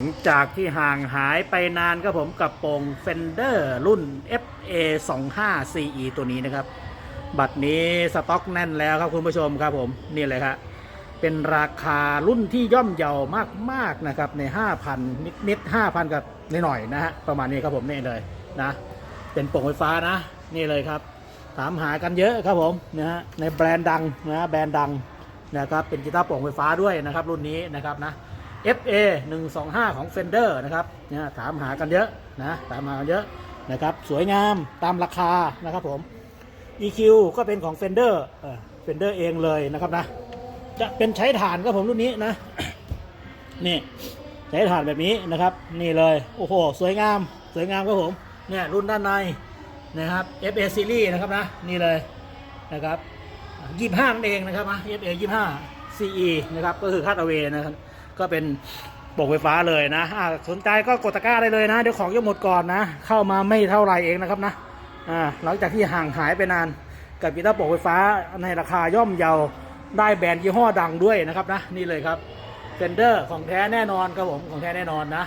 หลังจากที่ห่างหายไปนานครับผมกับโปร่ง Fender รุ่น FA 2 5 CE ตัวนี้นะครับ บัตรนี้สต็อกแน่นแล้วครับคุณผู้ชมครับผม นี่เลยครับเป็นราคารุ่นที่ย่อมเยาวมาก ๆ นะครับ ใน 5,000 นิดนิดๆ5,000 กับนหน่อยนะฮะ ประมาณนี้ครับผมนี่เลยนะ เป็นโปร่งไฟฟ้านะ นี่เลยครับ ถามหากันเยอะครับผมนะฮะในแบรนด์ดังนะแบรนด์ดังนะครับเป็นกีตาร์โปร่งไฟฟ้าด้วยนะครับ รุ่นนี้นะครับนะ FA 125 ของ Fender นะครับเนะถามหากันเยอะนะถามหากันเยอะนะครับสวยงามตามราคานะครับผม EQ ก็เป็นของ Fender เออ Fender เองเลยนะครับนะจะเป็นใช้ฐานครับผมรุ่นนี้นะนี่ใช้ฐานแบบนี้นะครับ นี่เลยโอ้โหสวยงามสวยงามครับผมเนี่ยรุ่นด้านในนะครับ FA Series นะครับนะนี่เลยนะครับยี่ห้านั่นเองนะครับนะ FA ยี่ห้า CE นะครับก็คือคาดเอาเวนะครับ ก็เป็นโปกไฟฟ้าเลยนะอ่าสนใจก็กดตะกร้าได้เลยนะ เดี๋ยวของจะหมดก่อนนะ เข้ามาไม่เท่าไรเองนะครับนะอ่าหลังจากที่ห่างหายไปนาน กับกีตาร์โปกไฟฟ้าในราคาย่อมเยาได้แบรนด์ยี่ห้อดังด้วยนะครับนะ นี่เลยครับเฟนเดอร์ของแท้แน่นอนครับผมของแท้แน่นอนนะ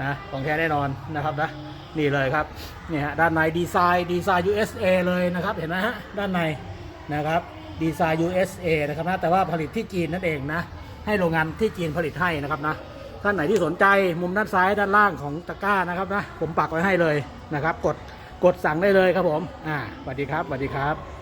นะของแท้แน่นอนนะครับนะนี่เลยครับนี่ฮะด้านในดีไซน์ดีไซน์ USA เลยนะครับเห็นไหมฮะด้านในนะครับดีไซน์ USA นะครับนะแต่ว่าผลิตที่จีนนั่นเองนะ ให้โรงงานที่จีนผลิตให้นะครับนะท่านไหนที่สนใจมุมด้านซ้ายด้านล่างของตะกร้านะครับนะผมปักไว้ให้เลยนะครับ กดกดสั่งได้เลยครับผมอ่าสวัสดีครับสวัสดีครับ